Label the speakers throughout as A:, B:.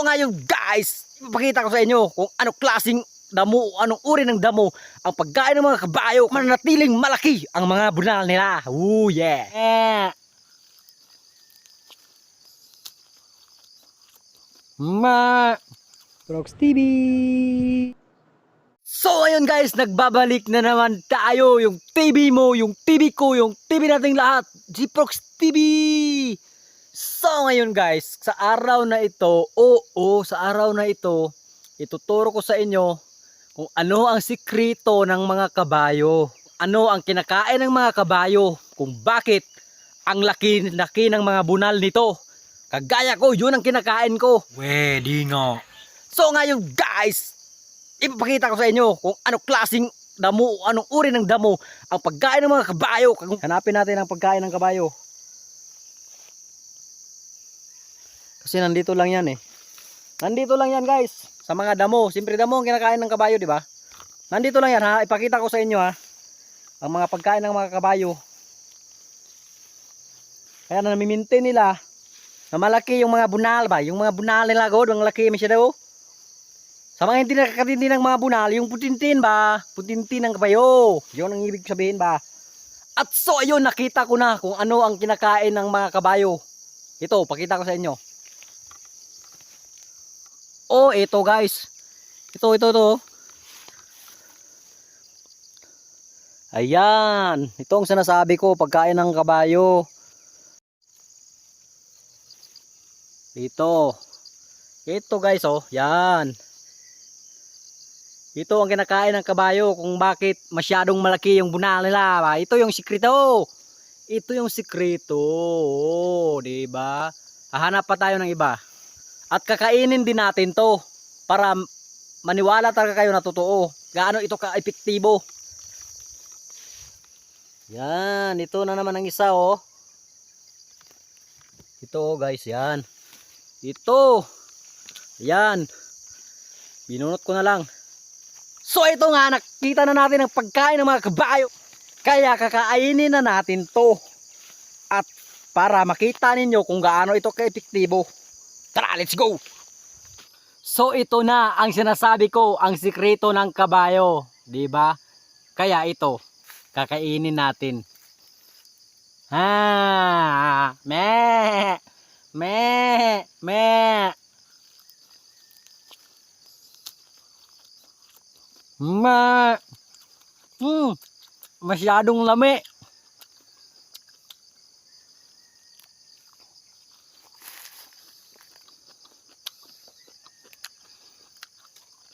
A: So ngayon guys, ipapakita ko sa inyo kung ano klaseng damo, anong uri ng damo ang pagkain ng mga kabayo mananatiling malaki ang mga bunal nila. Ooh yeah. Eh. Ma Prox TV. So ayun guys, nagbabalik na naman tayo yung TV mo, yung TV ko, yung TV nating lahat. Gprox TV. So ngayon guys, sa araw na ito, oo, sa araw na ito, ituturo ko sa inyo kung ano ang sikreto ng mga kabayo. Ano ang kinakain ng mga kabayo, kung bakit ang laki-laki ng mga bunal nito. Kagaya ko, yun ang kinakain ko.
B: Pwede nga.
A: So ngayon guys, ipapakita ko sa inyo kung ano klaseng damo, anong uri ng damo ang pagkain ng mga kabayo. Hanapin natin ang pagkain ng kabayo. Kasi nandito lang yan eh. Nandito lang yan guys. Sa mga damo. Siyempre damo ang kinakain ng kabayo, di ba? Nandito lang yan ha. Ipakita ko sa inyo ha. Ang mga pagkain ng mga kabayo. Kaya na namimintin nila na malaki yung mga bunal ba? Yung mga bunal nila god, ang laki masyado. Sa mga hindi nakakatindi ng mga bunal, yung putintin ba? Putintin ng kabayo. Yun ang ibig sabihin ba? At so ayun, nakita ko na kung ano ang kinakain ng mga kabayo. Ito, pakita ko sa inyo. Oh, ito guys. Ito, ito, ito. Ayan. Ito ang sinasabi ko, pagkain ng kabayo. Dito. Ito guys, oh. Yan. Ito ang kinakain ng kabayo kung bakit masyadong malaki yung bunal nila. Ito yung sikreto. Ito yung sikreto. Oh, 'di ba? Hahanap pa tayo ng iba. At kakainin din natin 'to para maniwala talaga kayo na totoo. Gaano ito ka-epektibo. Yan, ito na naman ang isa oh. Ito oh, guys, yan. Ito. Yan. Binunot ko na lang. So ito nga, nakita na natin ang pagkain ng mga kabayo. Kaya kakainin na natin to. At para makita ninyo kung gaano ito ka-epektibo. Tara, let's go! So ito na ang sinasabi ko, ang sikreto ng kabayo. 'di ba? Kaya ito, kakainin natin. Ha! Me! Me! Me! Ma! Hmm! Masyadong lami.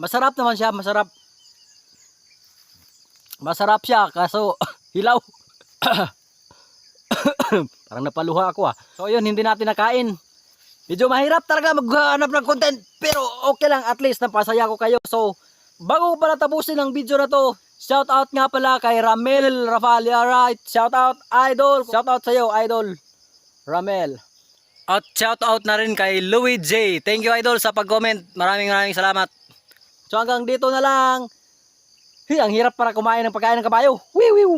A: Masarap naman siya, masarap. Masarap siya, kaso hilaw. Parang napaluha ako ah. So yun, hindi natin nakain. Medyo mahirap talaga maghanap ng content. Pero okay lang, at least napasaya ko kayo. So, bago pala tapusin ang video na to, shout out nga pala kay Ramel Rafalia right. Shout out idol. Shout out sa iyo, idol. Ramel. At shout out na rin kay Louis J. Thank you idol sa pag-comment. Maraming maraming salamat. So hanggang dito na lang. Hey, ang hirap para kumain ng pagkain ng kabayo. Wiw, wiw.